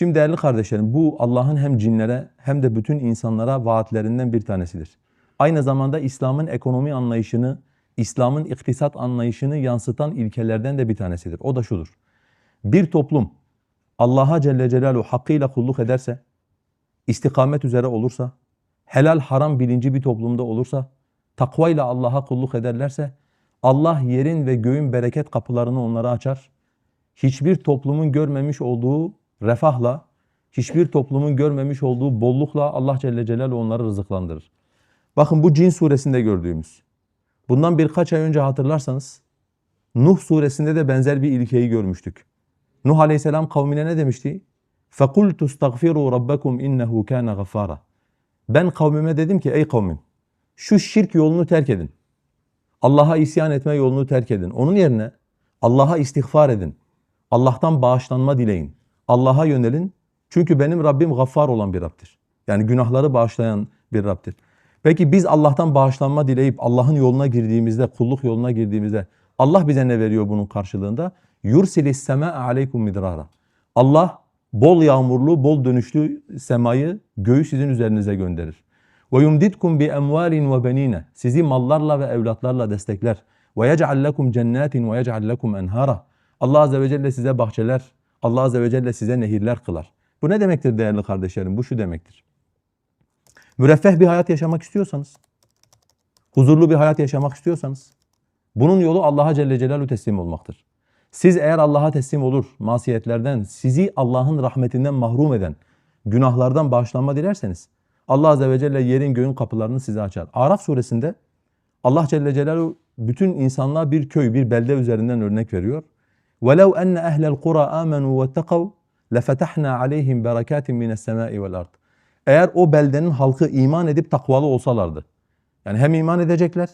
Şimdi değerli kardeşlerim bu Allah'ın hem cinlere hem de bütün insanlara vaatlerinden bir tanesidir. Aynı zamanda İslam'ın ekonomi anlayışını, İslam'ın iktisat anlayışını yansıtan ilkelerden de bir tanesidir. O da şudur. Bir toplum Allah'a Celle Celaluhu hakkıyla kulluk ederse, istikamet üzere olursa, helal haram bilinci bir toplumda olursa, takvayla Allah'a kulluk ederlerse, Allah yerin ve göğün bereket kapılarını onlara açar. Hiçbir toplumun görmemiş olduğu refahla, hiçbir toplumun görmemiş olduğu bollukla Allah Celle Celaluhu onları rızıklandırır. Bakın bu Cin suresinde gördüğümüz. Bundan birkaç ay önce hatırlarsanız Nuh suresinde de benzer bir ilkeyi görmüştük. Nuh aleyhisselam kavmine ne demişti? فَقُلْتُ اسْتَغْفِرُوا رَبَّكُمْ اِنَّهُ كَانَ غَفَّارًا Ben kavmime dedim ki ey kavmim şu şirk yolunu terk edin. Allah'a isyan etme yolunu terk edin. Onun yerine Allah'a istiğfar edin. Allah'tan bağışlanma dileyin. Allah'a yönelin. Çünkü benim Rabbim gaffar olan bir Rabbdir. Yani günahları bağışlayan bir Rabbdir. Peki biz Allah'tan bağışlanma dileyip Allah'ın yoluna girdiğimizde, kulluk yoluna girdiğimizde Allah bize ne veriyor bunun karşılığında? Yursilis semâ'e aleykum midrara. Allah bol yağmurlu, bol dönüşlü semayı, göğü sizin üzerinize gönderir. Ve yumditkum bi emvalin ve benine. Sizi mallarla ve evlatlarla destekler. Ve yec'al lekum cennetin ve yec'al. Allah azze ve celle size bahçeler, Allah azze ve celle size nehirler kılar. Bu ne demektir değerli kardeşlerim? Bu şu demektir. Müreffeh bir hayat yaşamak istiyorsanız, huzurlu bir hayat yaşamak istiyorsanız, bunun yolu Allah'a Celle Celaluhu teslim olmaktır. Siz eğer Allah'a teslim olur, masiyetlerden, sizi Allah'ın rahmetinden mahrum eden, günahlardan bağışlanma dilerseniz, Allah Azze ve Celle yerin göğün kapılarını size açar. Araf suresinde Allah Celle Celaluhu bütün insanlığa bir köy, bir belde üzerinden örnek veriyor. وَلَوْ أَنَّ أَهْلَ الْقُرَى آمَنُوا وَاتَّقَوْا لَفَتَحْنَا عَلَيْهِمْ بَرَكَاتٍ مِنَ السَّمَاءِ وَالْأَرْضِ Eğer o beldenin halkı iman edip takvalı olsalardı. Yani hem iman edecekler,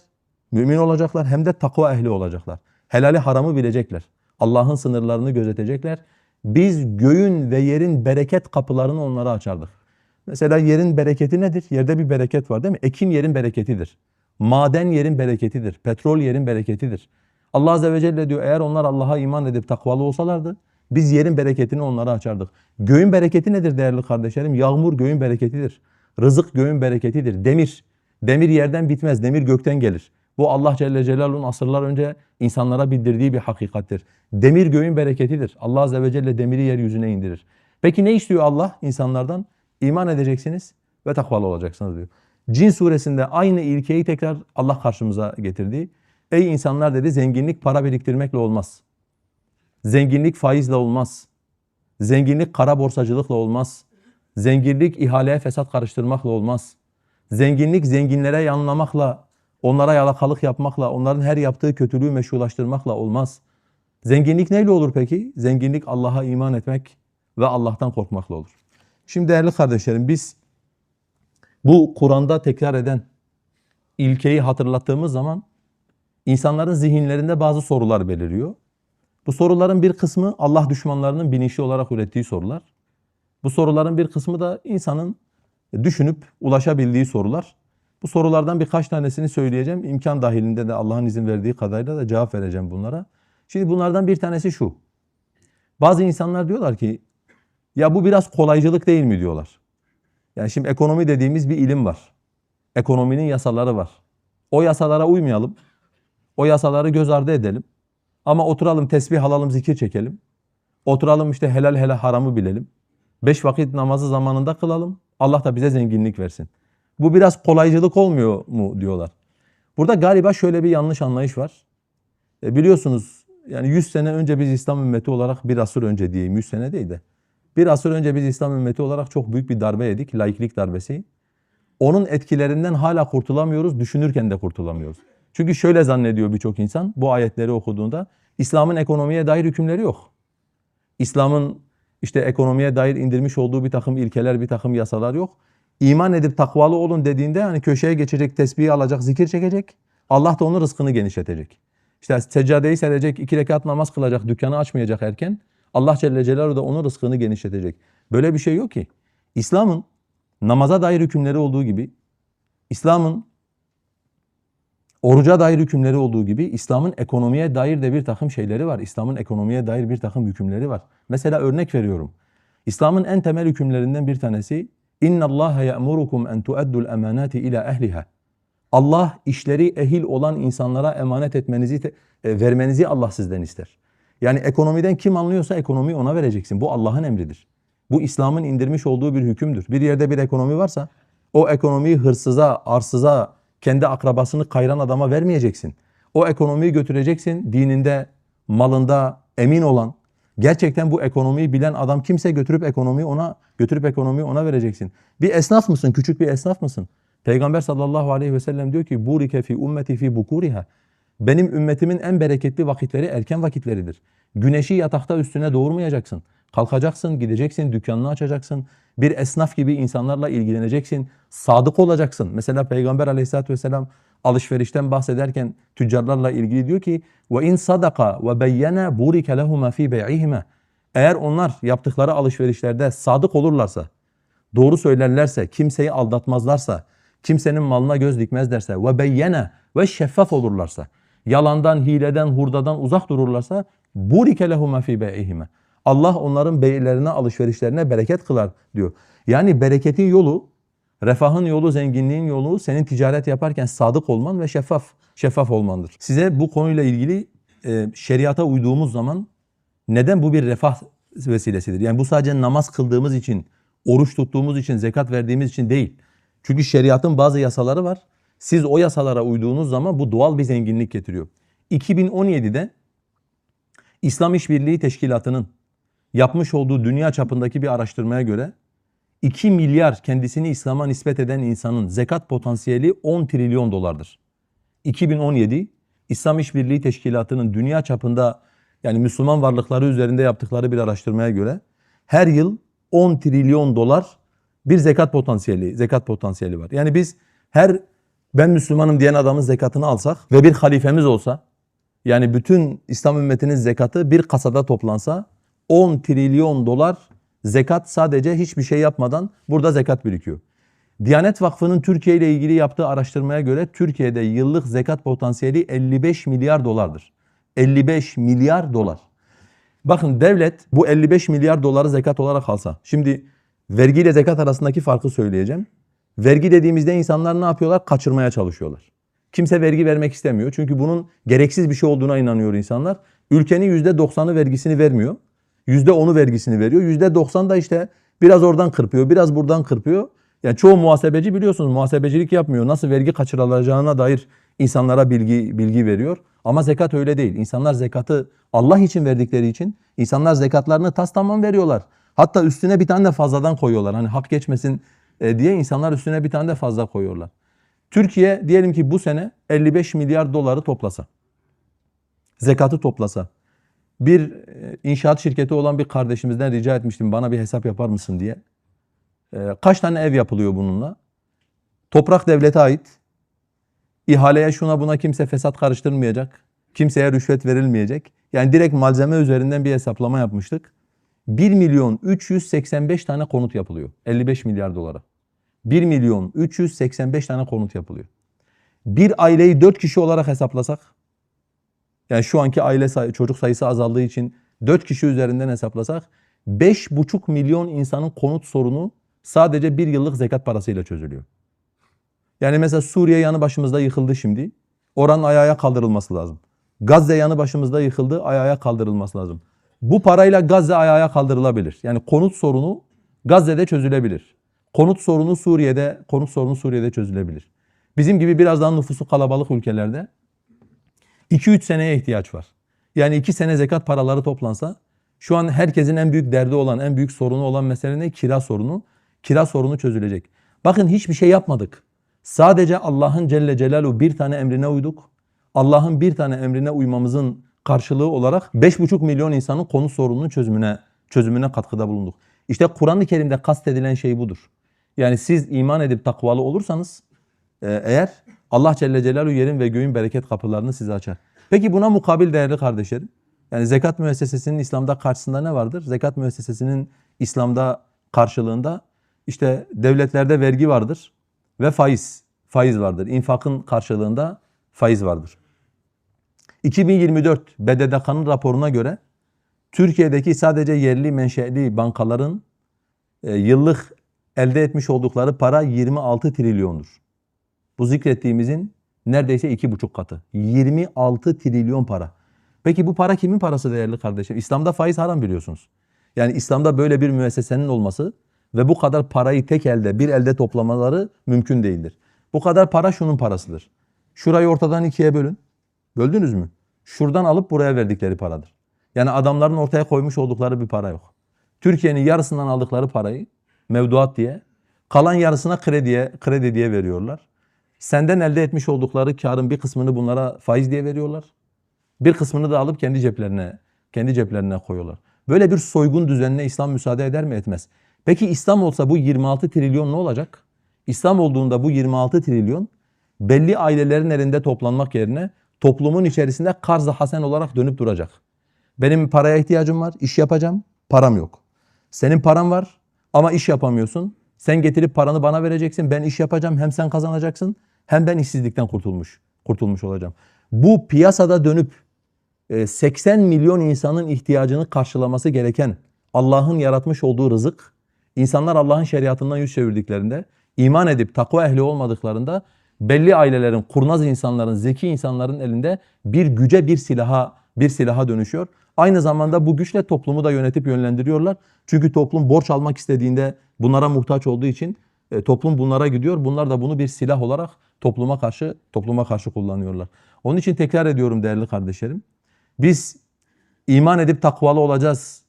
mümin olacaklar hem de takva ehli olacaklar. Helali haramı bilecekler. Allah'ın sınırlarını gözetecekler. Biz göğün ve yerin bereket kapılarını onlara açardık. Mesela yerin bereketi nedir? Yerde bir bereket var değil mi? Ekin yerin bereketidir. Maden yerin bereketidir. Petrol yerin bereketidir. Allah Azze ve Celle diyor eğer onlar Allah'a iman edip takvalı olsalardı biz yerin bereketini onlara açardık. Göğün bereketi nedir değerli kardeşlerim? Yağmur göğün bereketidir. Rızık göğün bereketidir. Demir. Demir yerden bitmez. Demir gökten gelir. Bu Allah Celle Celaluhu'nun asırlar önce insanlara bildirdiği bir hakikattir. Demir göğün bereketidir. Allah Azze ve Celle demiri yeryüzüne indirir. Peki ne istiyor Allah insanlardan? İman edeceksiniz ve takvalı olacaksınız diyor. Cin suresinde aynı ilkeyi tekrar Allah karşımıza getirdi. Ey insanlar dedi zenginlik para biriktirmekle olmaz. Zenginlik faizle olmaz. Zenginlik kara borsacılıkla olmaz. Zenginlik ihaleye fesat karıştırmakla olmaz. Zenginlik zenginlere yanlamakla, onlara yalakalık yapmakla, onların her yaptığı kötülüğü meşrulaştırmakla olmaz. Zenginlik neyle olur peki? Zenginlik Allah'a iman etmek ve Allah'tan korkmakla olur. Şimdi değerli kardeşlerim biz bu Kur'an'da tekrar eden ilkeyi hatırlattığımız zaman insanların zihinlerinde bazı sorular beliriyor. Bu soruların bir kısmı Allah düşmanlarının bilinçli olarak ürettiği sorular. Bu soruların bir kısmı da insanın düşünüp ulaşabildiği sorular. Bu sorulardan birkaç tanesini söyleyeceğim. İmkan dahilinde de Allah'ın izin verdiği kadarıyla da cevap vereceğim bunlara. Şimdi bunlardan bir tanesi şu. Bazı insanlar diyorlar ki ya bu biraz kolaycılık değil mi diyorlar. Yani şimdi ekonomi dediğimiz bir ilim var. Ekonominin yasaları var. O yasalara uymayalım. O yasaları göz ardı edelim. Ama oturalım tesbih alalım zikir çekelim. Oturalım işte helal helal haramı bilelim. Beş vakit namazı zamanında kılalım. Allah da bize zenginlik versin. Bu biraz kolaycılık olmuyor mu diyorlar. Burada galiba şöyle bir yanlış anlayış var. E biliyorsunuz yani 100 sene önce biz İslam ümmeti olarak bir asır önce diyeyim 100 sene değil de bir asır önce biz İslam ümmeti olarak çok büyük bir darbe yedik. Laiklik darbesi. Onun etkilerinden hala kurtulamıyoruz. Düşünürken de kurtulamıyoruz. Çünkü şöyle zannediyor birçok insan bu ayetleri okuduğunda İslam'ın ekonomiye dair hükümleri yok. İslam'ın işte ekonomiye dair indirmiş olduğu bir takım ilkeler, bir takım yasalar yok. İman edip takvalı olun dediğinde hani köşeye geçecek, tesbihi alacak, zikir çekecek. Allah da onun rızkını genişletecek. İşte seccadeyi serecek, iki rekat namaz kılacak, dükkanı açmayacak erken. Allah Celle Celaluhu da onun rızkını genişletecek. Böyle bir şey yok ki. İslam'ın namaza dair hükümleri olduğu gibi, İslam'ın oruca dair hükümleri olduğu gibi İslam'ın ekonomiye dair de bir takım şeyleri var. İslam'ın ekonomiye dair bir takım hükümleri var. Mesela örnek veriyorum. İslam'ın en temel hükümlerinden bir tanesi İnna Allah ya'murukum en tu'addul emanati ila ehliha. Allah işleri ehil olan insanlara emanet etmenizi e, vermenizi Allah sizden ister. Yani ekonomiden kim anlıyorsa ekonomiyi ona vereceksin. Bu Allah'ın emridir. Bu İslam'ın indirmiş olduğu bir hükümdür. Bir yerde bir ekonomi varsa o ekonomiyi hırsıza, arsıza, kendi akrabasını kayıran adama vermeyeceksin. O ekonomiyi götüreceksin dininde, malında emin olan, gerçekten bu ekonomiyi bilen adam kimse götürüp ekonomiyi ona götürüp ekonomiyi ona vereceksin. Bir esnaf mısın? Küçük bir esnaf mısın? Peygamber sallallahu aleyhi ve sellem diyor ki burike fi ummeti fi bukuriha. Benim ümmetimin en bereketli vakitleri erken vakitleridir. Güneşi yatakta üstüne doğurmayacaksın. Kalkacaksın, gideceksin, dükkanını açacaksın. Bir esnaf gibi insanlarla ilgileneceksin. Sadık olacaksın. Mesela Peygamber aleyhissalatü vesselam alışverişten bahsederken tüccarlarla ilgili diyor ki ve in sadaka ve beyyene burike lehuma fi bey'ihima. Eğer onlar yaptıkları alışverişlerde sadık olurlarsa, doğru söylerlerse, kimseyi aldatmazlarsa, kimsenin malına göz dikmezlerse ve beyyene ve şeffaf olurlarsa, yalandan, hileden, hurdadan uzak dururlarsa burike lehuma fi bey'ihima. Allah onların beylerine, alışverişlerine bereket kılar diyor. Yani bereketin yolu, refahın yolu, zenginliğin yolu senin ticaret yaparken sadık olman ve şeffaf, şeffaf olmandır. Size bu konuyla ilgili e, şeriata uyduğumuz zaman neden bu bir refah vesilesidir? Yani bu sadece namaz kıldığımız için, oruç tuttuğumuz için, zekat verdiğimiz için değil. Çünkü şeriatın bazı yasaları var. Siz o yasalara uyduğunuz zaman bu doğal bir zenginlik getiriyor. 2017'de İslam İşbirliği Teşkilatı'nın yapmış olduğu dünya çapındaki bir araştırmaya göre 2 milyar kendisini İslam'a nispet eden insanın zekat potansiyeli 10 trilyon dolardır. 2017 İslam İşbirliği Teşkilatı'nın dünya çapında yani Müslüman varlıkları üzerinde yaptıkları bir araştırmaya göre her yıl 10 trilyon dolar bir zekat potansiyeli, zekat potansiyeli var. Yani biz her ben Müslümanım diyen adamın zekatını alsak ve bir halifemiz olsa yani bütün İslam ümmetinin zekatı bir kasada toplansa 10 trilyon dolar zekat sadece hiçbir şey yapmadan burada zekat birikiyor. Diyanet Vakfı'nın Türkiye ile ilgili yaptığı araştırmaya göre Türkiye'de yıllık zekat potansiyeli 55 milyar dolardır. 55 milyar dolar. Bakın devlet bu 55 milyar doları zekat olarak alsa. Şimdi vergi ile zekat arasındaki farkı söyleyeceğim. Vergi dediğimizde insanlar ne yapıyorlar? Kaçırmaya çalışıyorlar. Kimse vergi vermek istemiyor. Çünkü bunun gereksiz bir şey olduğuna inanıyor insanlar. Ülkenin %90'ı vergisini vermiyor. %10'u vergisini veriyor. %90 da işte biraz oradan kırpıyor, biraz buradan kırpıyor. Yani çoğu muhasebeci biliyorsunuz muhasebecilik yapmıyor. Nasıl vergi kaçırılacağına dair insanlara bilgi bilgi veriyor. Ama zekat öyle değil. İnsanlar zekatı Allah için verdikleri için insanlar zekatlarını tas tamam veriyorlar. Hatta üstüne bir tane de fazladan koyuyorlar. Hani hak geçmesin e, diye insanlar üstüne bir tane de fazla koyuyorlar. Türkiye diyelim ki bu sene 55 milyar doları toplasa. Zekatı toplasa. Bir e, inşaat şirketi olan bir kardeşimizden rica etmiştim bana bir hesap yapar mısın diye. E, Kaç tane ev yapılıyor bununla? Toprak devlete ait. İhaleye şuna buna kimse fesat karıştırmayacak. Kimseye rüşvet verilmeyecek. Yani direkt malzeme üzerinden bir hesaplama yapmıştık. 1 milyon 385 tane konut yapılıyor. 55 milyar dolara. 1 milyon 385 tane konut yapılıyor. Bir aileyi 4 kişi olarak hesaplasak, yani şu anki aile say- çocuk sayısı azaldığı için 4 kişi üzerinden hesaplasak 5,5 milyon insanın konut sorunu sadece bir yıllık zekat parasıyla çözülüyor. Yani mesela Suriye yanı başımızda yıkıldı şimdi. Oranın ayağa kaldırılması lazım. Gazze yanı başımızda yıkıldı, ayağa kaldırılması lazım. Bu parayla Gazze ayağa kaldırılabilir. Yani konut sorunu Gazze'de çözülebilir. Konut sorunu Suriye'de, konut sorunu Suriye'de çözülebilir. Bizim gibi biraz daha nüfusu kalabalık ülkelerde 2-3 seneye ihtiyaç var. Yani 2 sene zekat paraları toplansa şu an herkesin en büyük derdi olan, en büyük sorunu olan mesele ne? Kira sorunu. Kira sorunu çözülecek. Bakın hiçbir şey yapmadık. Sadece Allah'ın Celle Celaluhu bir tane emrine uyduk. Allah'ın bir tane emrine uymamızın karşılığı olarak 5,5 milyon insanın konu sorununun çözümüne çözümüne katkıda bulunduk. İşte Kur'an-ı Kerim'de kastedilen şey budur. Yani siz iman edip takvalı olursanız e, eğer Allah Celle Celaluhu yerin ve göğün bereket kapılarını size açar. Peki buna mukabil değerli kardeşlerim. Yani zekat müessesesinin İslam'da karşısında ne vardır? Zekat müessesesinin İslam'da karşılığında işte devletlerde vergi vardır ve faiz. Faiz vardır. İnfakın karşılığında faiz vardır. 2024 BDDK'nın raporuna göre Türkiye'deki sadece yerli menşeli bankaların e, yıllık elde etmiş oldukları para 26 trilyondur. Bu zikrettiğimizin neredeyse iki buçuk katı. 26 trilyon para. Peki bu para kimin parası değerli kardeşim? İslam'da faiz haram biliyorsunuz. Yani İslam'da böyle bir müessesenin olması ve bu kadar parayı tek elde, bir elde toplamaları mümkün değildir. Bu kadar para şunun parasıdır. Şurayı ortadan ikiye bölün. Böldünüz mü? Şuradan alıp buraya verdikleri paradır. Yani adamların ortaya koymuş oldukları bir para yok. Türkiye'nin yarısından aldıkları parayı mevduat diye, kalan yarısına krediye, kredi diye veriyorlar. Senden elde etmiş oldukları karın bir kısmını bunlara faiz diye veriyorlar. Bir kısmını da alıp kendi ceplerine, kendi ceplerine koyuyorlar. Böyle bir soygun düzenine İslam müsaade eder mi? Etmez. Peki İslam olsa bu 26 trilyon ne olacak? İslam olduğunda bu 26 trilyon belli ailelerin elinde toplanmak yerine toplumun içerisinde karz-ı hasen olarak dönüp duracak. Benim paraya ihtiyacım var, iş yapacağım, param yok. Senin paran var ama iş yapamıyorsun. Sen getirip paranı bana vereceksin, ben iş yapacağım, hem sen kazanacaksın hem ben işsizlikten kurtulmuş, kurtulmuş olacağım. Bu piyasada dönüp e, 80 milyon insanın ihtiyacını karşılaması gereken Allah'ın yaratmış olduğu rızık, insanlar Allah'ın şeriatından yüz çevirdiklerinde, iman edip takva ehli olmadıklarında belli ailelerin, kurnaz insanların, zeki insanların elinde bir güce, bir silaha, bir silaha dönüşüyor. Aynı zamanda bu güçle toplumu da yönetip yönlendiriyorlar. Çünkü toplum borç almak istediğinde bunlara muhtaç olduğu için e, toplum bunlara gidiyor. Bunlar da bunu bir silah olarak topluma karşı topluma karşı kullanıyorlar. Onun için tekrar ediyorum değerli kardeşlerim. Biz iman edip takvalı olacağız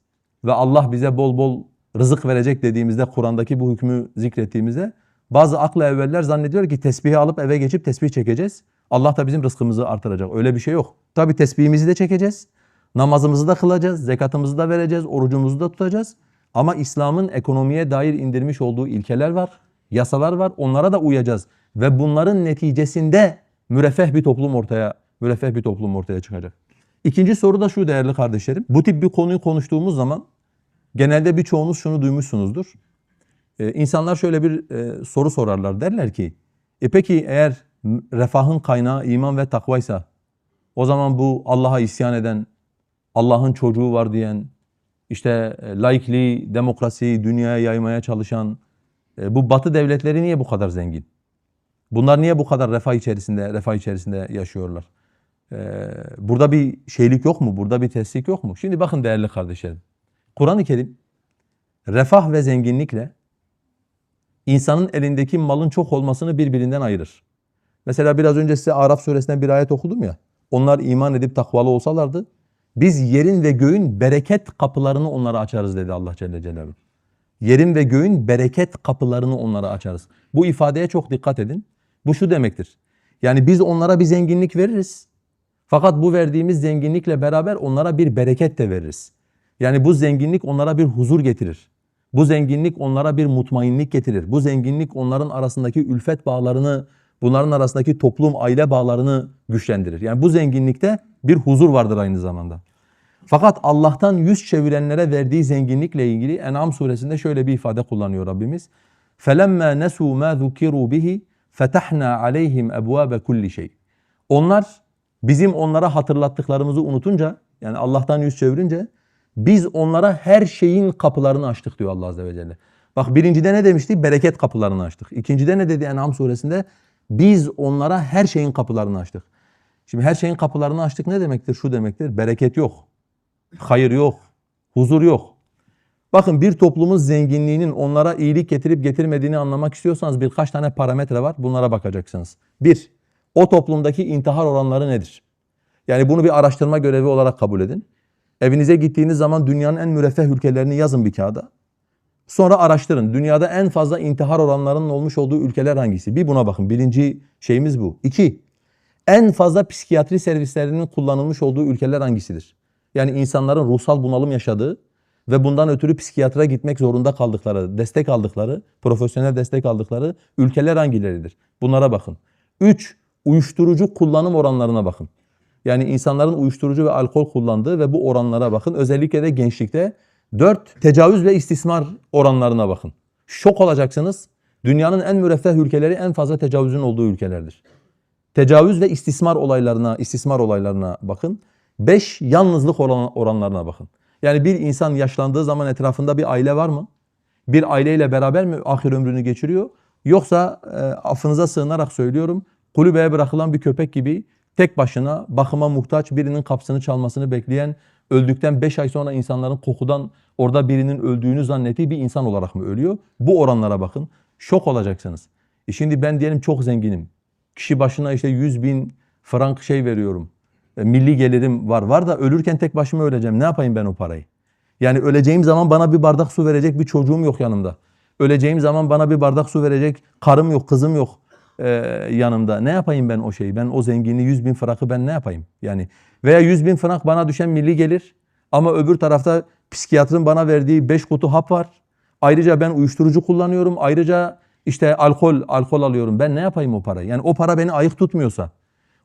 ve Allah bize bol bol rızık verecek dediğimizde Kur'an'daki bu hükmü zikrettiğimizde bazı akla evveller zannediyor ki tesbihi alıp eve geçip tesbih çekeceğiz. Allah da bizim rızkımızı artıracak. Öyle bir şey yok. Tabi tesbihimizi de çekeceğiz. Namazımızı da kılacağız, zekatımızı da vereceğiz, orucumuzu da tutacağız. Ama İslam'ın ekonomiye dair indirmiş olduğu ilkeler var, yasalar var. Onlara da uyacağız ve bunların neticesinde müreffeh bir toplum ortaya müreffeh bir toplum ortaya çıkacak. İkinci soru da şu değerli kardeşlerim. Bu tip bir konuyu konuştuğumuz zaman genelde birçoğunuz şunu duymuşsunuzdur. Ee, insanlar şöyle bir e, soru sorarlar. Derler ki, e peki eğer refahın kaynağı iman ve takvaysa o zaman bu Allah'a isyan eden, Allah'ın çocuğu var diyen, işte e, laikliği, demokrasiyi dünyaya yaymaya çalışan bu batı devletleri niye bu kadar zengin? Bunlar niye bu kadar refah içerisinde, refah içerisinde yaşıyorlar? Ee, burada bir şeylik yok mu? Burada bir teslik yok mu? Şimdi bakın değerli kardeşlerim. Kur'an-ı Kerim refah ve zenginlikle insanın elindeki malın çok olmasını birbirinden ayırır. Mesela biraz önce size Araf suresinden bir ayet okudum ya. Onlar iman edip takvalı olsalardı biz yerin ve göğün bereket kapılarını onlara açarız dedi Allah Celle Celaluhu. Yerin ve göğün bereket kapılarını onlara açarız. Bu ifadeye çok dikkat edin. Bu şu demektir. Yani biz onlara bir zenginlik veririz. Fakat bu verdiğimiz zenginlikle beraber onlara bir bereket de veririz. Yani bu zenginlik onlara bir huzur getirir. Bu zenginlik onlara bir mutmainlik getirir. Bu zenginlik onların arasındaki ülfet bağlarını, bunların arasındaki toplum, aile bağlarını güçlendirir. Yani bu zenginlikte bir huzur vardır aynı zamanda. Fakat Allah'tan yüz çevirenlere verdiği zenginlikle ilgili En'am suresinde şöyle bir ifade kullanıyor Rabbimiz. فَلَمَّا نَسُوا مَا ذُكِرُوا بِهِ فَتَحْنَا عَلَيْهِمْ اَبْوَابَ كُلِّ şey. Onlar bizim onlara hatırlattıklarımızı unutunca yani Allah'tan yüz çevirince biz onlara her şeyin kapılarını açtık diyor Allah Azze ve Celle. Bak birincide ne demişti? Bereket kapılarını açtık. İkincide ne dedi En'am suresinde? Biz onlara her şeyin kapılarını açtık. Şimdi her şeyin kapılarını açtık ne demektir? Şu demektir. Bereket yok. Hayır yok. Huzur yok. Bakın bir toplumun zenginliğinin onlara iyilik getirip getirmediğini anlamak istiyorsanız birkaç tane parametre var. Bunlara bakacaksınız. Bir, o toplumdaki intihar oranları nedir? Yani bunu bir araştırma görevi olarak kabul edin. Evinize gittiğiniz zaman dünyanın en müreffeh ülkelerini yazın bir kağıda. Sonra araştırın. Dünyada en fazla intihar oranlarının olmuş olduğu ülkeler hangisi? Bir buna bakın. Birinci şeyimiz bu. İki, en fazla psikiyatri servislerinin kullanılmış olduğu ülkeler hangisidir? Yani insanların ruhsal bunalım yaşadığı ve bundan ötürü psikiyatra gitmek zorunda kaldıkları, destek aldıkları, profesyonel destek aldıkları ülkeler hangileridir? Bunlara bakın. Üç, uyuşturucu kullanım oranlarına bakın. Yani insanların uyuşturucu ve alkol kullandığı ve bu oranlara bakın. Özellikle de gençlikte. Dört, tecavüz ve istismar oranlarına bakın. Şok olacaksınız. Dünyanın en müreffeh ülkeleri en fazla tecavüzün olduğu ülkelerdir. Tecavüz ve istismar olaylarına, istismar olaylarına bakın. Beş, yalnızlık oran, oranlarına bakın. Yani bir insan yaşlandığı zaman etrafında bir aile var mı? bir aileyle beraber mi ahir ömrünü geçiriyor? Yoksa e, affınıza sığınarak söylüyorum kulübeye bırakılan bir köpek gibi tek başına bakıma muhtaç birinin kapısını çalmasını bekleyen öldükten 5 ay sonra insanların kokudan orada birinin öldüğünü zannettiği bir insan olarak mı ölüyor? Bu oranlara bakın. Şok olacaksınız. E şimdi ben diyelim çok zenginim. Kişi başına işte 100 bin frank şey veriyorum. E, milli gelirim var. Var da ölürken tek başıma öleceğim. Ne yapayım ben o parayı? Yani öleceğim zaman bana bir bardak su verecek bir çocuğum yok yanımda. Öleceğim zaman bana bir bardak su verecek karım yok, kızım yok e, yanımda. Ne yapayım ben o şeyi? Ben o zenginliği 100 bin frankı ben ne yapayım? Yani veya 100 bin frank bana düşen milli gelir ama öbür tarafta psikiyatrın bana verdiği 5 kutu hap var. Ayrıca ben uyuşturucu kullanıyorum. Ayrıca işte alkol alkol alıyorum. Ben ne yapayım o parayı? Yani o para beni ayık tutmuyorsa,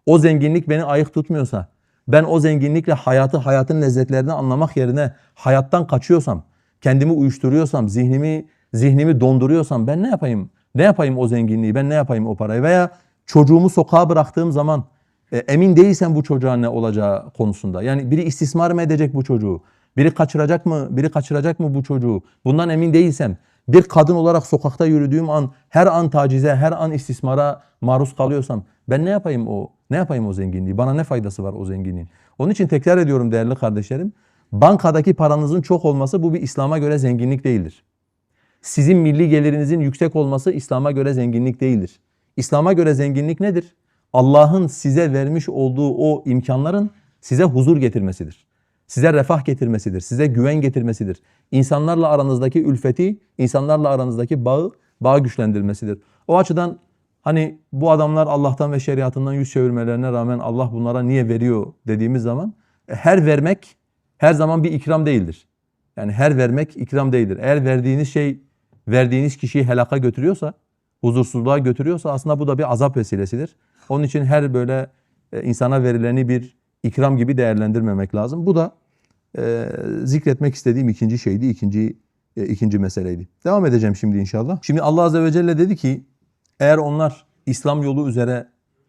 o zenginlik beni ayık tutmuyorsa, ben o zenginlikle hayatı, hayatın lezzetlerini anlamak yerine hayattan kaçıyorsam, kendimi uyuşturuyorsam, zihnimi zihnimi donduruyorsam ben ne yapayım? Ne yapayım o zenginliği? Ben ne yapayım o parayı? Veya çocuğumu sokağa bıraktığım zaman e, emin değilsem bu çocuğa ne olacağı konusunda. Yani biri istismar mı edecek bu çocuğu? Biri kaçıracak mı? Biri kaçıracak mı bu çocuğu? Bundan emin değilsem, bir kadın olarak sokakta yürüdüğüm an her an tacize, her an istismara maruz kalıyorsam ben ne yapayım o? Ne yapayım o zenginliği? Bana ne faydası var o zenginliğin? Onun için tekrar ediyorum değerli kardeşlerim. Bankadaki paranızın çok olması bu bir İslam'a göre zenginlik değildir. Sizin milli gelirinizin yüksek olması İslam'a göre zenginlik değildir. İslam'a göre zenginlik nedir? Allah'ın size vermiş olduğu o imkanların size huzur getirmesidir. Size refah getirmesidir, size güven getirmesidir. İnsanlarla aranızdaki ülfeti, insanlarla aranızdaki bağı, bağı güçlendirmesidir. O açıdan hani bu adamlar Allah'tan ve şeriatından yüz çevirmelerine rağmen Allah bunlara niye veriyor dediğimiz zaman e, her vermek her zaman bir ikram değildir. Yani her vermek ikram değildir. Eğer verdiğiniz şey verdiğiniz kişiyi helaka götürüyorsa, huzursuzluğa götürüyorsa aslında bu da bir azap vesilesidir. Onun için her böyle e, insana verileni bir ikram gibi değerlendirmemek lazım. Bu da e, zikretmek istediğim ikinci şeydi, ikinci e, ikinci meseleydi. Devam edeceğim şimdi inşallah. Şimdi Allah Azze ve Celle dedi ki eğer onlar İslam yolu üzere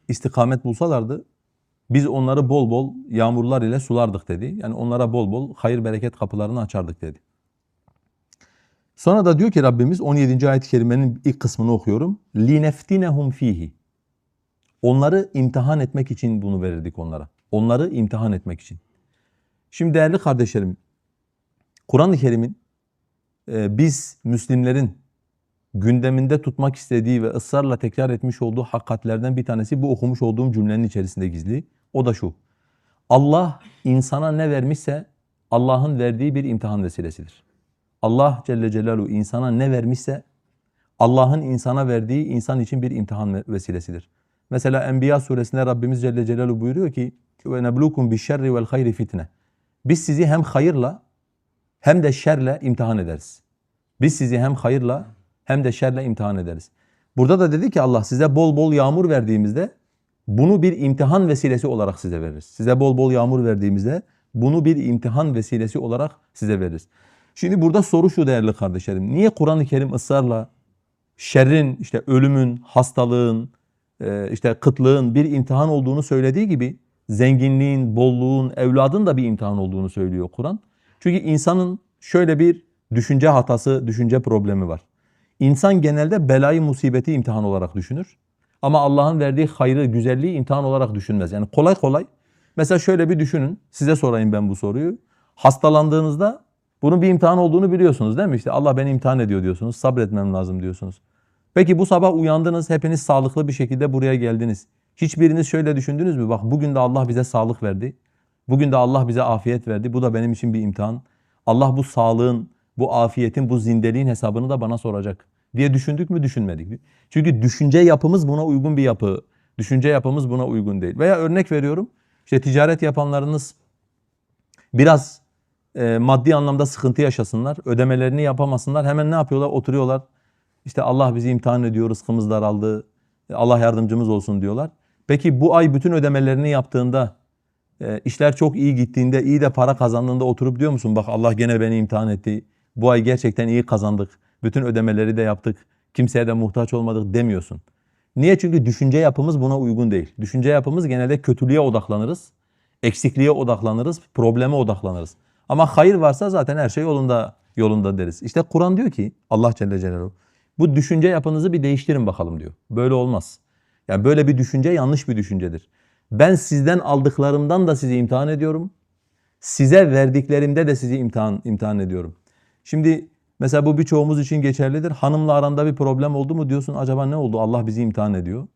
istikamet bulsalardı biz onları bol bol yağmurlar ile sulardık dedi. Yani onlara bol bol hayır bereket kapılarını açardık dedi. Sonra da diyor ki Rabbimiz 17. ayet-i kerimenin ilk kısmını okuyorum. لِنَفْتِنَهُمْ fihi. Onları imtihan etmek için bunu verirdik onlara. Onları imtihan etmek için. Şimdi değerli kardeşlerim, Kur'an-ı Kerim'in e, biz Müslimlerin gündeminde tutmak istediği ve ısrarla tekrar etmiş olduğu hakikatlerden bir tanesi bu okumuş olduğum cümlenin içerisinde gizli. O da şu. Allah insana ne vermişse Allah'ın verdiği bir imtihan vesilesidir. Allah Celle Celaluhu insana ne vermişse Allah'ın insana verdiği insan için bir imtihan vesilesidir. Mesela Enbiya suresinde Rabbimiz Celle Celaluhu buyuruyor ki ve neblukum bişşerri vel hayri fitne. Biz sizi hem hayırla hem de şerle imtihan ederiz. Biz sizi hem hayırla hem de şerle imtihan ederiz. Burada da dedi ki Allah size bol bol yağmur verdiğimizde bunu bir imtihan vesilesi olarak size veririz. Size bol bol yağmur verdiğimizde bunu bir imtihan vesilesi olarak size veririz. Şimdi burada soru şu değerli kardeşlerim. Niye Kur'an-ı Kerim ısrarla şerrin, işte ölümün, hastalığın, e, işte kıtlığın bir imtihan olduğunu söylediği gibi zenginliğin, bolluğun, evladın da bir imtihan olduğunu söylüyor Kur'an. Çünkü insanın şöyle bir düşünce hatası, düşünce problemi var. İnsan genelde belayı, musibeti imtihan olarak düşünür. Ama Allah'ın verdiği hayrı, güzelliği imtihan olarak düşünmez. Yani kolay kolay. Mesela şöyle bir düşünün. Size sorayım ben bu soruyu. Hastalandığınızda bunun bir imtihan olduğunu biliyorsunuz değil mi? İşte Allah beni imtihan ediyor diyorsunuz. Sabretmem lazım diyorsunuz. Peki bu sabah uyandınız. Hepiniz sağlıklı bir şekilde buraya geldiniz. Hiçbiriniz şöyle düşündünüz mü? Bak bugün de Allah bize sağlık verdi. Bugün de Allah bize afiyet verdi. Bu da benim için bir imtihan. Allah bu sağlığın, bu afiyetin, bu zindeliğin hesabını da bana soracak diye düşündük mü düşünmedik. Çünkü düşünce yapımız buna uygun bir yapı. Düşünce yapımız buna uygun değil. Veya örnek veriyorum. İşte ticaret yapanlarınız biraz e, maddi anlamda sıkıntı yaşasınlar, ödemelerini yapamasınlar. Hemen ne yapıyorlar? Oturuyorlar. İşte Allah bizi imtihan ediyor, rızkımız daraldı. Allah yardımcımız olsun diyorlar. Peki bu ay bütün ödemelerini yaptığında, e, işler çok iyi gittiğinde, iyi de para kazandığında oturup diyor musun? Bak Allah gene beni imtihan etti. Bu ay gerçekten iyi kazandık. Bütün ödemeleri de yaptık. Kimseye de muhtaç olmadık demiyorsun. Niye? Çünkü düşünce yapımız buna uygun değil. Düşünce yapımız genelde kötülüğe odaklanırız. Eksikliğe odaklanırız, probleme odaklanırız. Ama hayır varsa zaten her şey yolunda yolunda deriz. İşte Kur'an diyor ki Allah Celle Celaluhu bu düşünce yapınızı bir değiştirin bakalım diyor. Böyle olmaz. Yani böyle bir düşünce yanlış bir düşüncedir. Ben sizden aldıklarımdan da sizi imtihan ediyorum. Size verdiklerimde de sizi imtihan imtihan ediyorum. Şimdi mesela bu birçoğumuz için geçerlidir. Hanımla aranda bir problem oldu mu diyorsun acaba ne oldu? Allah bizi imtihan ediyor.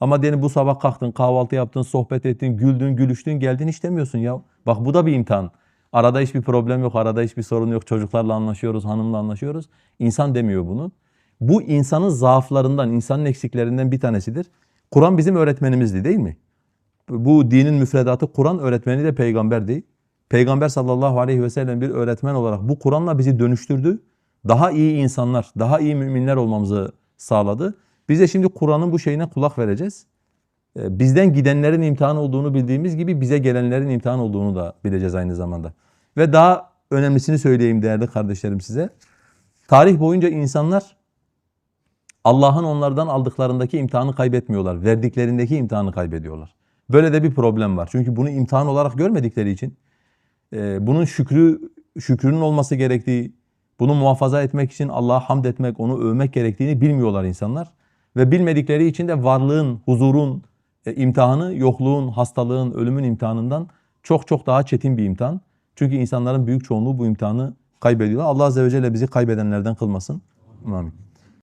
Ama diyelim bu sabah kalktın, kahvaltı yaptın, sohbet ettin, güldün, gülüştün, geldin hiç demiyorsun ya. Bak bu da bir imtihan. Arada hiçbir problem yok, arada hiçbir sorun yok. Çocuklarla anlaşıyoruz, hanımla anlaşıyoruz. İnsan demiyor bunu. Bu insanın zaaflarından, insanın eksiklerinden bir tanesidir. Kur'an bizim öğretmenimizdi değil mi? Bu dinin müfredatı Kur'an öğretmeni de peygamberdi. Peygamber sallallahu aleyhi ve sellem bir öğretmen olarak bu Kur'an'la bizi dönüştürdü. Daha iyi insanlar, daha iyi müminler olmamızı sağladı. Biz de şimdi Kur'an'ın bu şeyine kulak vereceğiz. Ee, Bizden gidenlerin imtihan olduğunu bildiğimiz gibi bize gelenlerin imtihan olduğunu da bileceğiz aynı zamanda. Ve daha önemlisini söyleyeyim değerli kardeşlerim size. Tarih boyunca insanlar Allah'ın onlardan aldıklarındaki imtihanı kaybetmiyorlar. Verdiklerindeki imtihanı kaybediyorlar. Böyle de bir problem var. Çünkü bunu imtihan olarak görmedikleri için e, bunun şükrü şükrünün olması gerektiği, bunu muhafaza etmek için Allah'a hamd etmek, onu övmek gerektiğini bilmiyorlar insanlar. Ve bilmedikleri için de varlığın, huzurun e, imtihanı, yokluğun, hastalığın, ölümün imtihanından çok çok daha çetin bir imtihan. Çünkü insanların büyük çoğunluğu bu imtihanı kaybediyorlar. Allah Azze ve Celle bizi kaybedenlerden kılmasın. Amin.